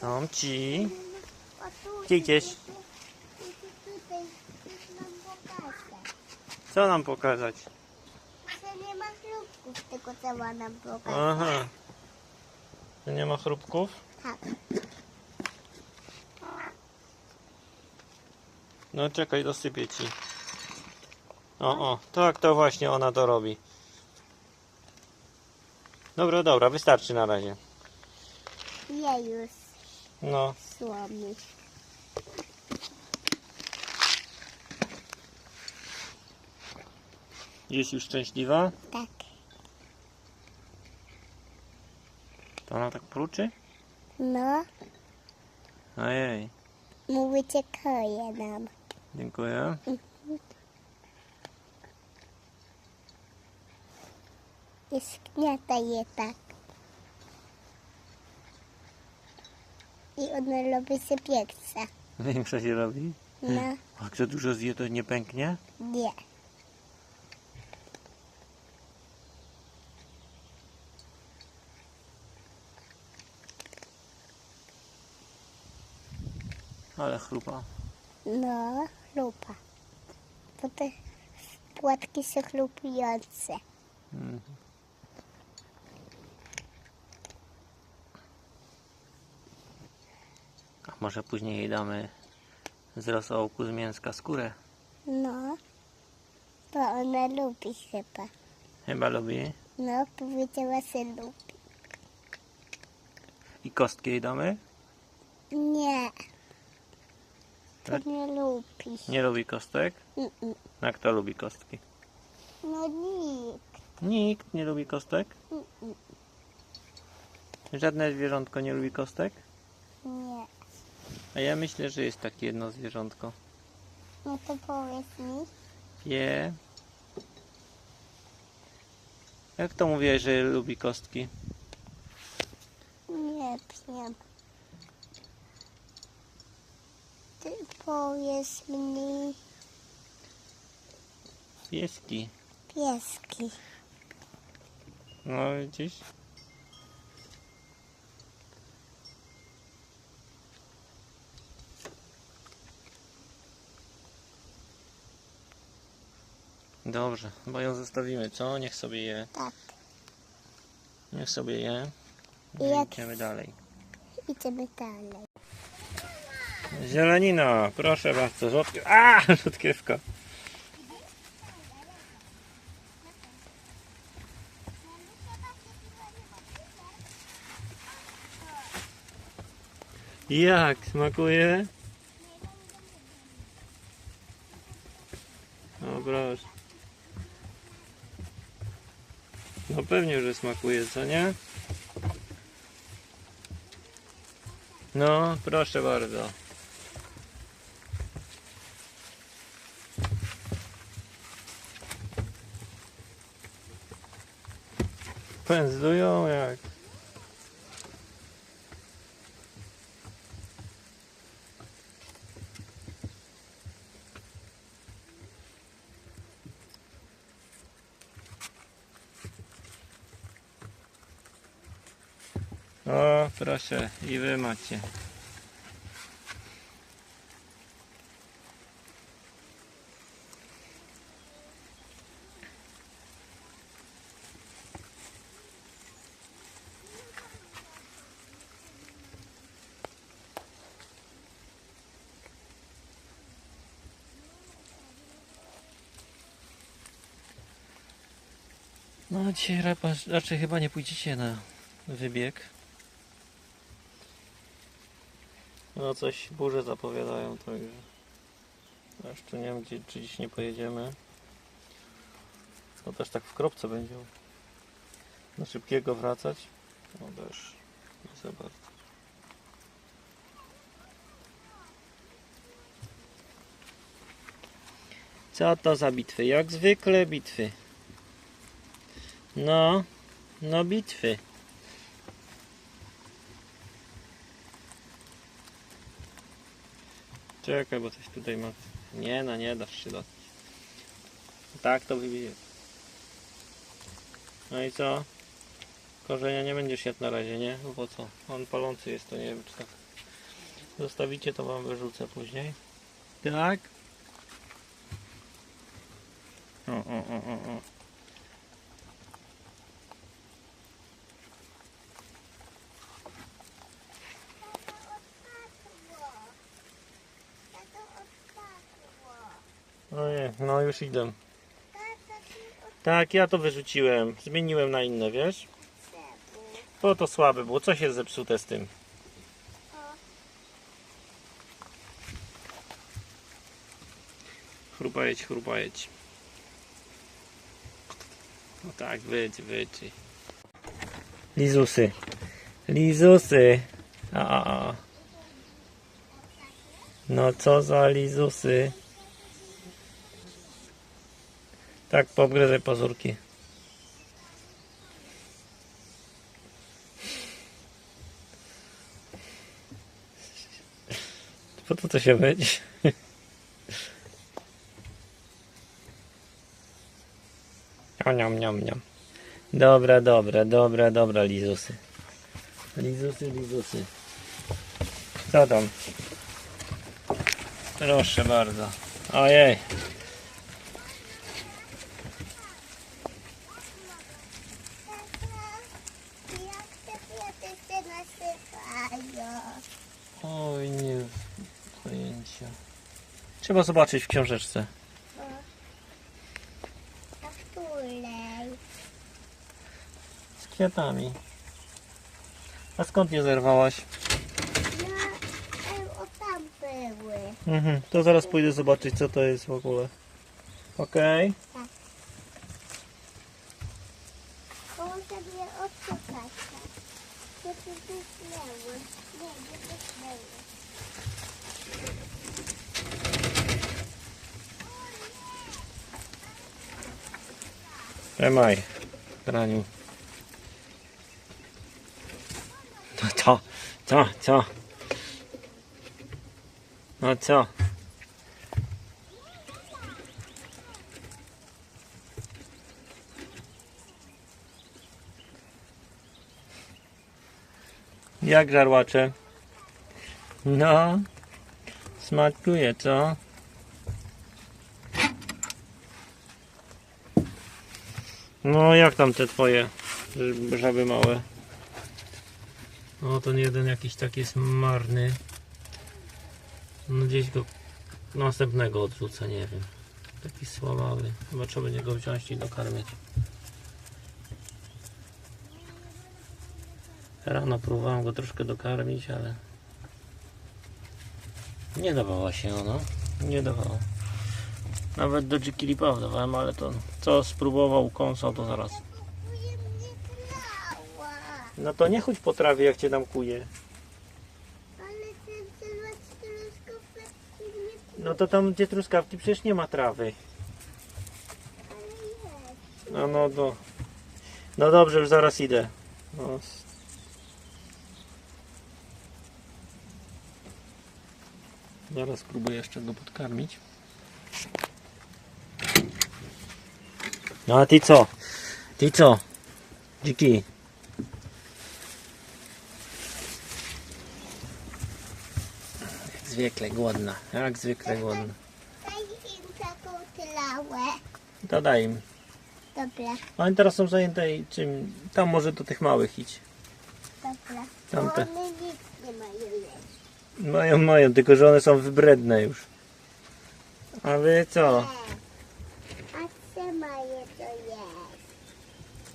Są ci. Gdzie idziesz? Co nam pokazać? Że nie ma chrupków, tylko trzeba nam pokazać. Aha. Tu nie ma chrupków? Tak. No czekaj, dosypię ci. O, o, tak to właśnie ona to robi. Dobra, dobra, wystarczy na razie. Je już No, słomy. jest już szczęśliwa? Tak. To ona tak pruczy? No, Ojej, mówicie koje nam. dziękuję. I skniata je tak. I ona lubi się pieksa. Większa się robi? No, A za dużo zje, to nie pęknie? nie. Ale chrupa. No, chlupa. Bo te płatki są chlupujące. Mhm. Może później jej damy z rosołku z mięska skórę? No, bo ona lubi chyba. Chyba lubi. No, powiedziała, że lubi. I kostki jej damy? Nie. To Tak? nie lubi. Nie lubi kostek? Mm-mm. A kto lubi kostki? No nikt. Nikt nie lubi kostek? Mm-mm. Żadne zwierzątko nie lubi kostek? A ja myślę, że jest takie jedno zwierzątko. No to powiedz mi. Pie. Jak to mówiłeś, że lubi kostki? Nie wiem. Ty powiedz mi Pieski. pieski. No widzisz? Dobrze, bo ją zostawimy, co? Niech sobie je. Tak. Niech sobie je. I jak- idziemy dalej. Idziemy dalej. Zielenina, proszę bardzo, rzodkie... A, rzodkiewka. Jak smakuje? O proszę. No pewnie, że smakuje, co nie? No, proszę bardzo. Pędzlują jak. O, proszę, i wy macie. No dzisiaj raczej, raczej chyba nie pójdziecie na wybieg. No coś burze zapowiadają, także jeszcze nie wiem gdzie, czy dziś nie pojedziemy. No też tak w kropce będzie na szybkiego wracać. No też nie za bardzo. Co to za bitwy? Jak zwykle bitwy. No, no bitwy. Czekaj, bo coś tutaj ma. Nie, no nie dasz się dotknąć. Tak to wybije. No i co? Korzenia nie będziesz jadł na razie, nie? Po co? On palący jest, to nie wiem czy tak Zostawicie, to wam wyrzucę później. Tak? O, o, o, o, o. Tato odpadło. Ojej, no już idę. Tak, ja to wyrzuciłem. Zmieniłem na inne, wiesz? Bo to słabe było. Co się zepsute z tym? Chrupajeć, chrupajeć. No tak, wyjdź, wyjdź. Lizusy. Lizusy. A, a, a. No co za lizusy. Tak, poobgryzaj pazurki. Po to to się. O, niam, niam, niam. Dobra, dobra, dobra, dobra, lizusy. Lizusy, lizusy. Co tam? Proszę bardzo. Ojej. tato, jak te kwiaty się nasypają? Oj, nie mam pojęcia. Trzeba zobaczyć w książeczce. A w której? Z kwiatami. A skąd je zerwałaś? No, e, o tam były. Mhm, to zaraz pójdę zobaczyć co to jest w ogóle. Okej. Koło sobie odszukać. Gdzie tu wysnęły? Nie, nie wysnęły. Trzymaj. Graniu. No co? Co? Co? No co? Jak żarłacze? No, smakuje, co? No, jak tam te twoje żaby małe? O, ten jeden jakiś taki jest marny. No gdzieś go następnego odrzucę, nie wiem. Taki słabawy. Chyba trzeba będzie go wziąć i dokarmić. Rano próbowałem go troszkę dokarmić, ale nie dawała się ono. Nie dawała. Nawet do dziki lipa dawałem, ale to co spróbował kąsał to zaraz. No to nie chodź po trawie jak cię tam kuje. Ale ten celacz truskawki nie No to tam gdzie truskawki przecież nie ma trawy. ale jest. No no no. No dobrze, już zaraz idę. No. Zaraz spróbuję jeszcze go podkarmić. No a ty co? Ty co? Dziki. Jak zwykle głodna. Jak zwykle głodna. Daj im taką tylałę. To daj im. Dobra, Oni teraz są zajęte i czym? Tam może do tych małych idź. dobra. Tamte. One nic nie mają jeść. Mają, mają, tylko że one są wybredne już. A wy co? A co mają to jeść?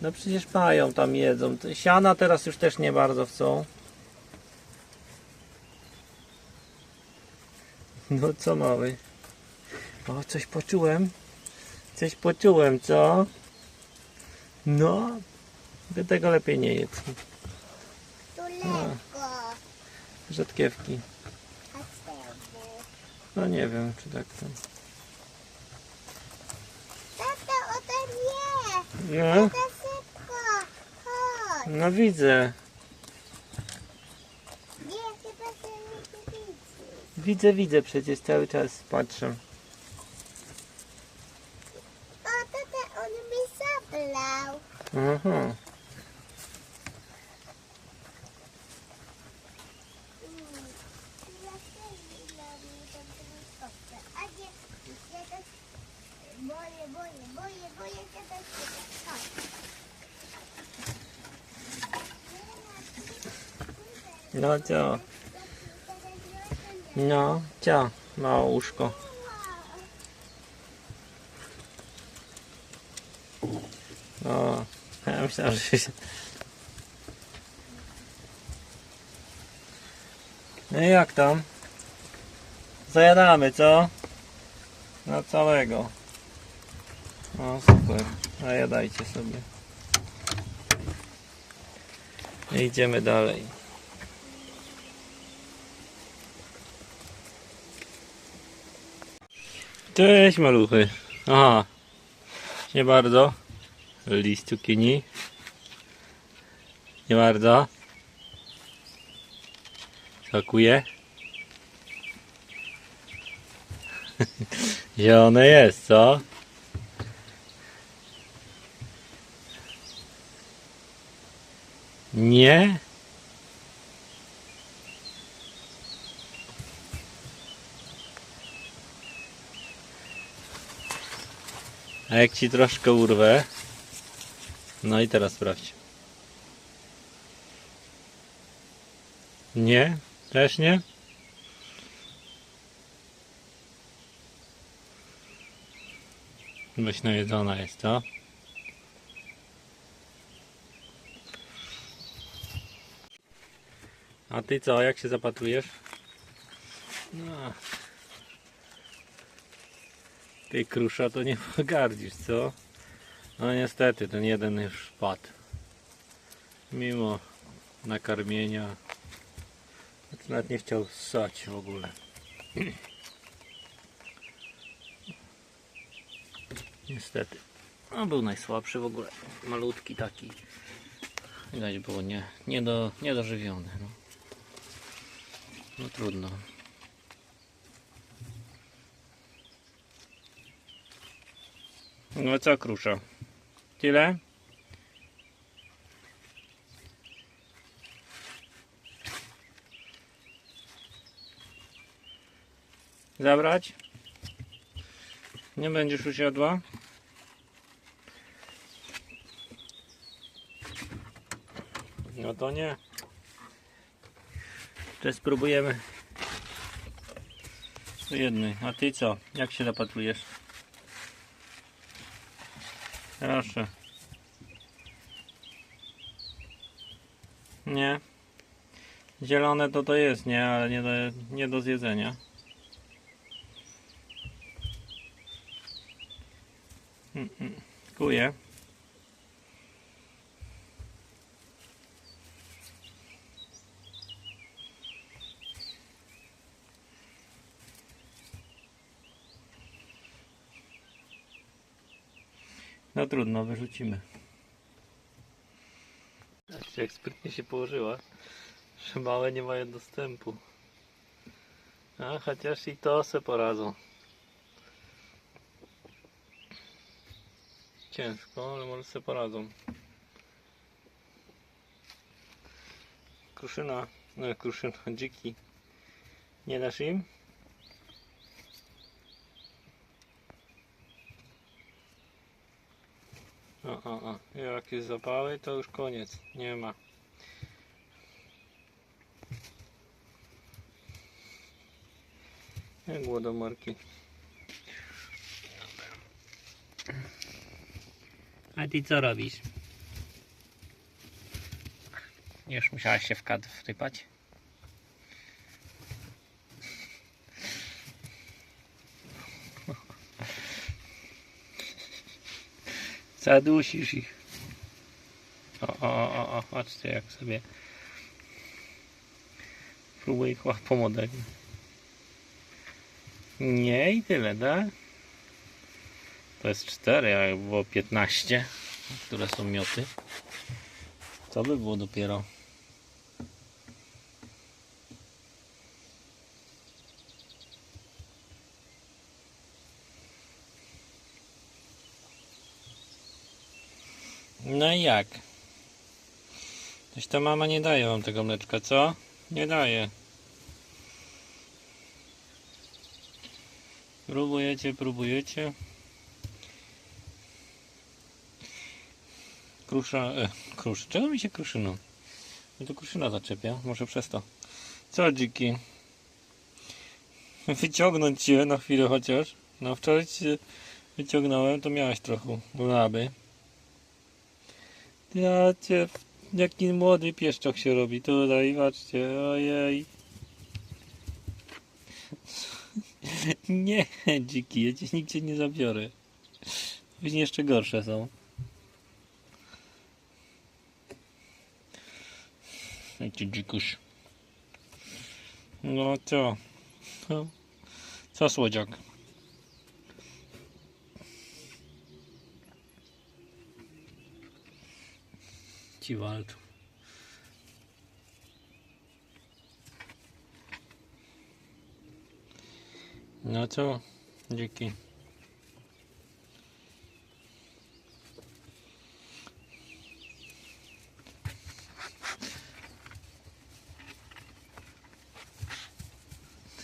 No przecież mają tam jedzą. Siana teraz już też nie bardzo chcą. No co mały? O, coś poczułem. Coś poczułem, co? No. Wy tego lepiej nie jedz. Tu lekko. Rzadkiewki. No nie wiem, czy tak to. Tata, ode mnie. No, Tata, szybko. Chodź. No widzę. Nie, chyba się nie widzi. Widzę, widzę przecież cały czas patrzę. O, tata, on mi zablał. Aha. Mm. Jak No co? No, co? Małe łóżko. O, ja myślałem, że się... No i jak tam? Zajadamy, co? Na całego. O, super. Zajadajcie sobie. I idziemy dalej. Cześć maluchy. Aha. Nie bardzo. List cukinii. Nie bardzo. Smakuje. Zielone jest, co? Nie? A jak ci troszkę urwę? No i teraz sprawdź. Nie? Też nie? Byś najedzona jest, co? A ty co, jak się zapatrujesz? No. Ty krusza to nie pogardzisz, co? No niestety, ten jeden już padł. Mimo nakarmienia. to Nawet nie chciał ssać w ogóle. Niestety. No był najsłabszy w ogóle. Malutki taki. Widać było nie, nie do, niedożywiony. No. no trudno. No co krusza? Tyle? Zabrać? Nie będziesz usiadła? No to nie. Teraz spróbujemy jednej. A ty co? Jak się zapatrujesz? Proszę. Nie. Zielone to to jest, nie? Ale nie do, nie do zjedzenia. Mm, mm. Kuje. Trudno, wyrzucimy. Zobaczcie jak sprytnie się położyła, że małe nie mają dostępu. A chociaż i to se poradzą. Ciężko, ale może se poradzą. Kruszyna, no kruszyna, dziki. Nie dasz im? O, o, o. Jak jest zapały, to już koniec. Nie ma. Jak głodomorki. A ty co robisz? Już musiałaś się w kadr wtypać? Zadusisz ich. O, o, o, o, patrzcie jak sobie próbuję ich pomodlić. Nie i tyle, tak? To jest 4, a jak było 15, które są mioty. To by było dopiero. No i jak? Coś ta mama nie daje wam tego mleczka, co? Nie daje. Próbujecie, próbujecie. Krusza, e, krusz, czego mi się kruszyną? I to kruszyna zaczepia, może przez to. Co dziki? Wyciągnąć cię na chwilę chociaż. No wczoraj cię wyciągnąłem, to miałeś trochę łaby. Ja cię, jaki młody pieszczok się robi tutaj, patrzcie, ojej. Nie, dziki, ja cię nigdzie nie zabiorę. Później jeszcze gorsze są. Jaki dzikuś. No? No. Co słodziak? Ci walczą. No co? Dziki.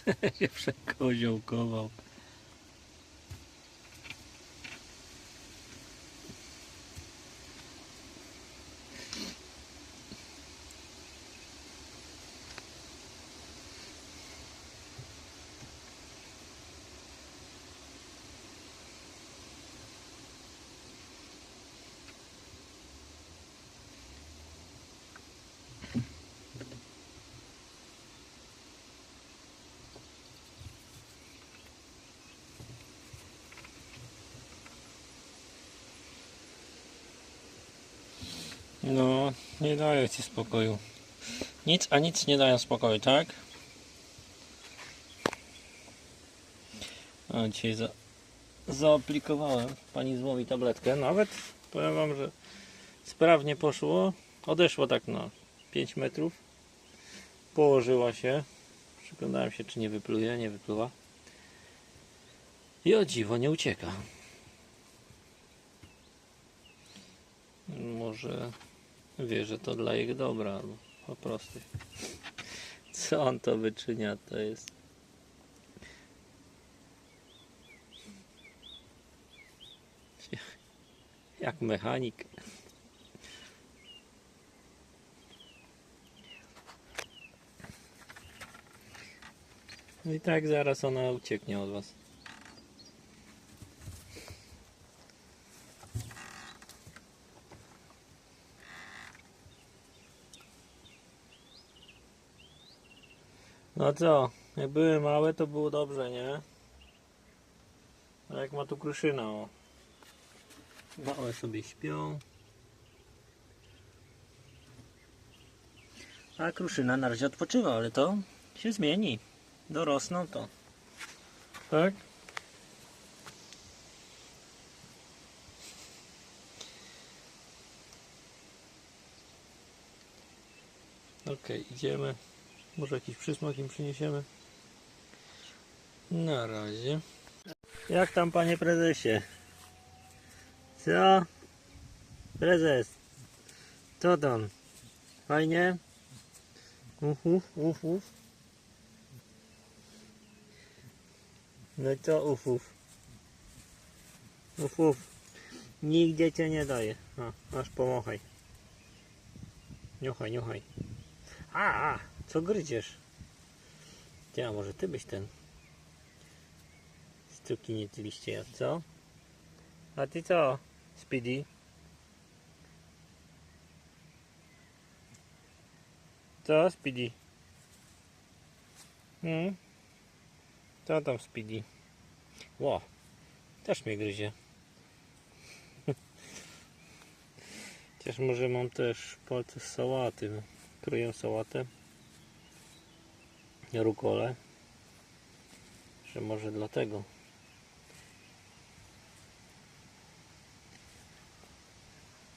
się przekoziołkował. No, nie dają ci spokoju. Nic, a nic nie dają spokoju, tak? A dzisiaj za, zaaplikowałem pani złowi tabletkę. Nawet powiem wam, że sprawnie poszło. Odeszło tak na 5 metrów. Położyła się. Przyglądałem się, czy nie wypluje, nie wypluwa. I o dziwo nie ucieka. Może wie, że to dla ich dobra, albo po prostu. Co on to wyczynia, to jest. Jak mechanik. No i tak zaraz ona ucieknie od was. No co, jak były małe to było dobrze, nie? A jak ma tu kruszyna, o. Małe sobie śpią. A kruszyna na razie odpoczywa, ale to się zmieni. Dorosną to. Tak? Okej, idziemy. Może jakiś przysmak im przyniesiemy. Na razie. Jak tam panie prezesie? Co? Prezes. Co tam? Fajnie? Uf, uf. No co uf, uf? Uf, uf. Nigdzie cię nie daje. A, aż pomochaj. Niuchaj, niuchaj. A, a, co gryziesz? Ty, a może ty byś ten cukinii ty liście jadł, co? A ty co, Speedy? Co, Speedy? Hmm? Co tam, Speedy? Ło, też mnie gryzie. Chociaż może mam też palce z sałaty. Kryję sałatę. Rukole. Że może dlatego.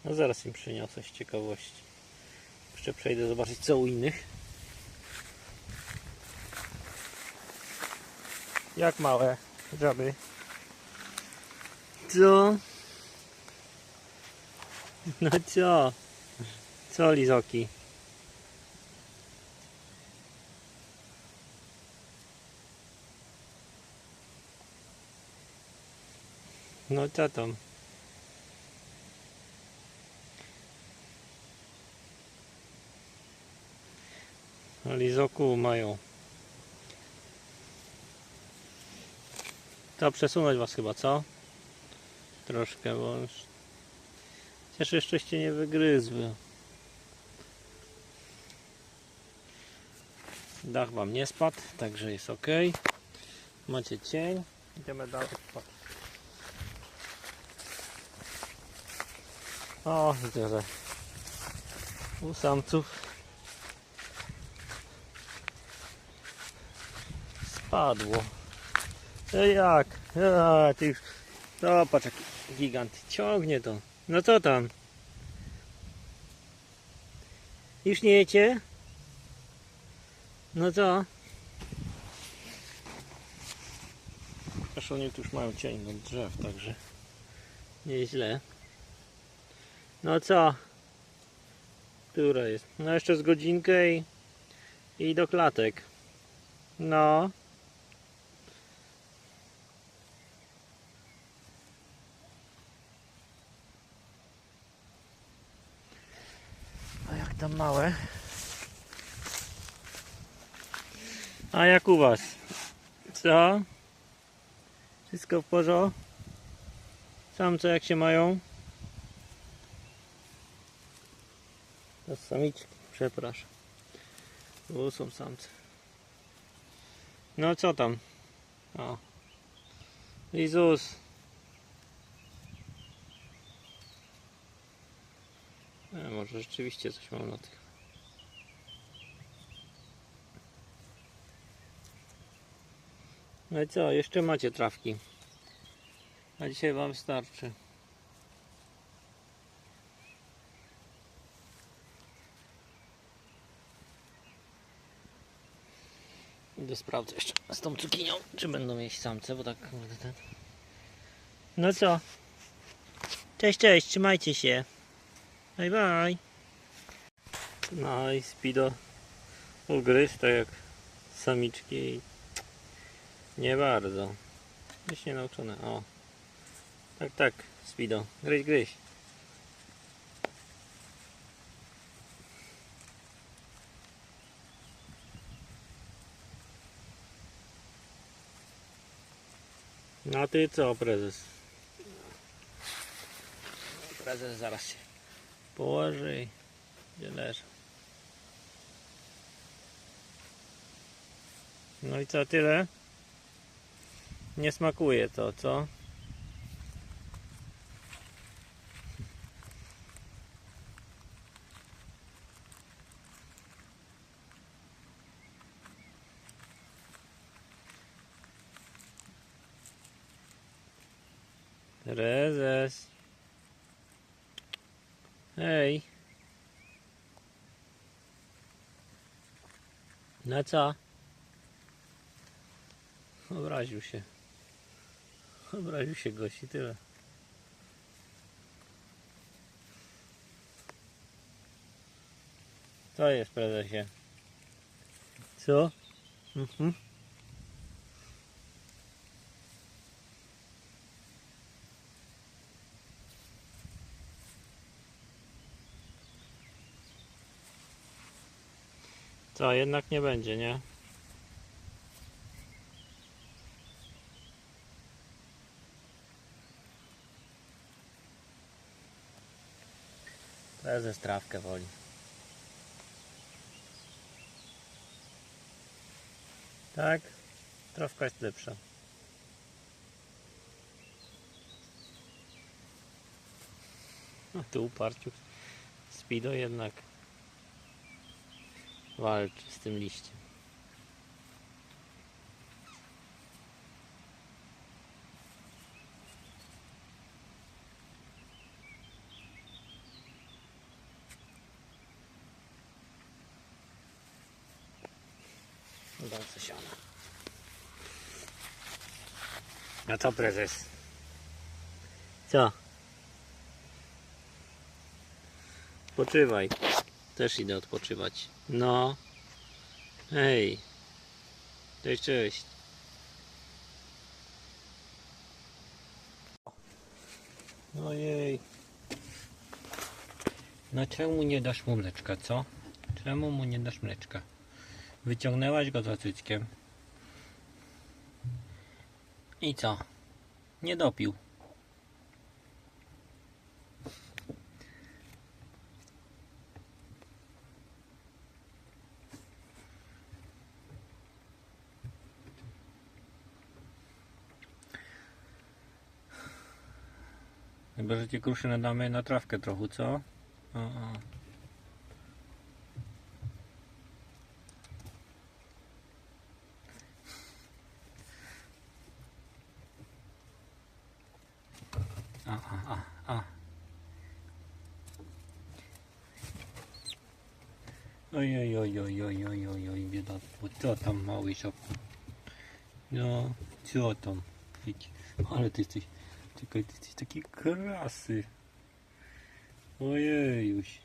No zaraz im przyniosę z ciekawości. Jeszcze przejdę zobaczyć co u innych. Jak małe żaby? Co? No co? Co lizoki? No co tam? Lizoku mają. To przesunąć was chyba, co? Troszkę, bo. Chociaż jeszcze nie wygryzły. Dach wam nie spadł, także jest ok. Macie cień. Idziemy dalej. O, widzę, że u samców spadło. No jak? A, ty już... No, patrz jaki gigant. Ciągnie to. No co tam? Już nie jecie? No co? Zresztą oni tu już mają cień od drzew, także nieźle. No co? Która jest? No jeszcze z godzinkę i, i do klatek. No. A jak tam małe? A jak u was? Co? Wszystko w porządku? Samce jak się mają? To samiczki, przepraszam. Tu są samce. No co tam? O. Jezus. E, może rzeczywiście coś mam na tych. No i co, jeszcze macie trawki. A dzisiaj wam starczy. Sprawdzę jeszcze z tą cukinią, czy będą jeść samce, bo tak kurde ten. No co? Cześć, cześć, trzymajcie się. Bye bye. No i Speedo ugryzł tak jak samiczki i nie bardzo. Jest nienauczone. O. Tak, tak, Speedo. Gryź, gryź. No ty co, prezes? Prezes zaraz się położy gdzie leży. No i co, tyle? Nie smakuje to, co? Prezes. Hej. Co? Obraził się. Obraził się gości, tyle. Co jest, prezesie? Co? Mhm. Co, jednak nie będzie, nie? Prezes trawkę woli. Tak? Trawka jest lepsza. No tu uparciu. Speedo jednak walczy z tym liściem. Bardzo siana. A co prezes? Co? Odpoczywaj. Też idę odpoczywać. No. Hej. Cześć, cześć. Ojej. No czemu nie dasz mu mleczka, co? Czemu mu nie dasz mleczka? Wyciągnęłaś go za cyckiem. I co? Nie dopił. Chyba, że ci kruszy nadamy na trawkę trochę, co? O, o. A, a, a, a. Oj, oj, oj, oj, oj, oj, oj, oj, biedatku, co tam mały szopku? No, co tam? Ale ty jesteś, czekaj, jesteś krasy. Ojejuś.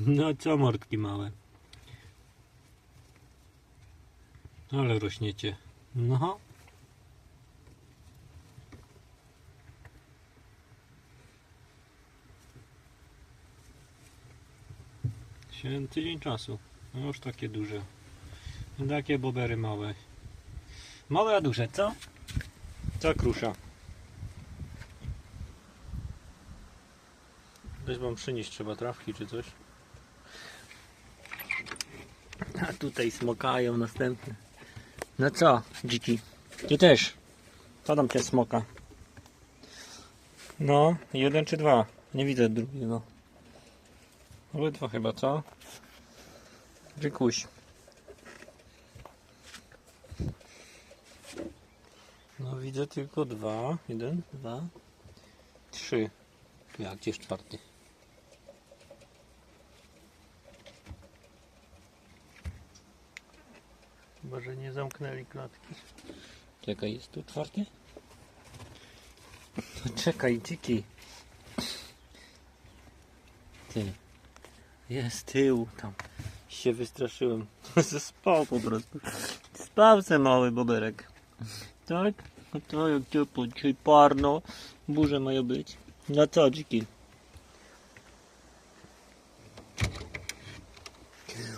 No co mordki małe? Ale rośniecie. No. Tydzień czasu. No już takie duże. Takie bobery małe. Małe a duże, co? Co krusza? Weź wam przynieść trzeba trawki czy coś. A tutaj smokają następne. No co, dziki? Ty też. Co tam cię smoka? No, jeden czy dwa? Nie widzę drugiego. Obydwa chyba, co? Dzikuś. No widzę tylko dwa. Jeden, dwa, trzy. Jak gdzieś czwarty? Chyba, że nie zamknęli klatki. Czekaj, jest tu czwarty? To czekaj, dziki. Ty. Jest tył tam. Się wystraszyłem. Spał po prostu. Spał se mały boberek. Tak? To jak ciepło, dzisiaj parno. Burze mają być. No co, dziki?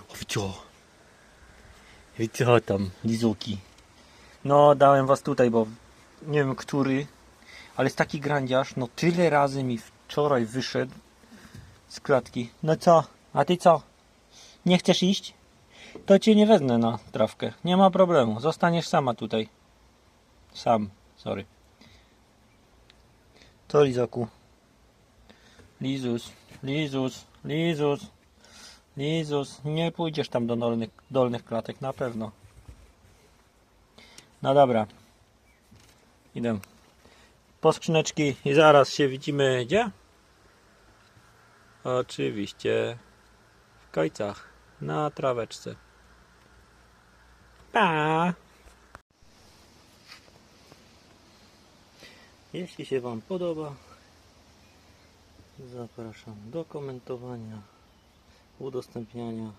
Wcio. I co tam, lizuki? No, dałem was tutaj, bo nie wiem który, ale jest taki grandziarz, no tyle razy mi wczoraj wyszedł z klatki. No co? A ty co? Nie chcesz iść? To cię nie wezmę na trawkę. Nie ma problemu. Zostaniesz sama tutaj. Sam, sorry. To Lizaku. Lizus, Lizus, Lizus, Lizus. Nie pójdziesz tam do dolnych, dolnych klatek, na pewno. No dobra. Idę. Po skrzyneczki i zaraz się widzimy gdzie? Oczywiście w kojcach na traweczce. Pa! Jeśli się Wam podoba, zapraszam do komentowania, udostępniania,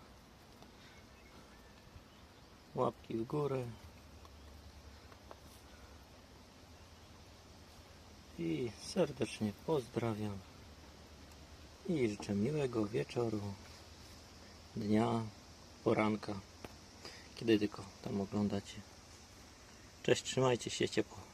łapki w górę i serdecznie pozdrawiam i życzę miłego wieczoru, dnia, poranka, kiedy tylko tam oglądacie. Cześć, trzymajcie się ciepło.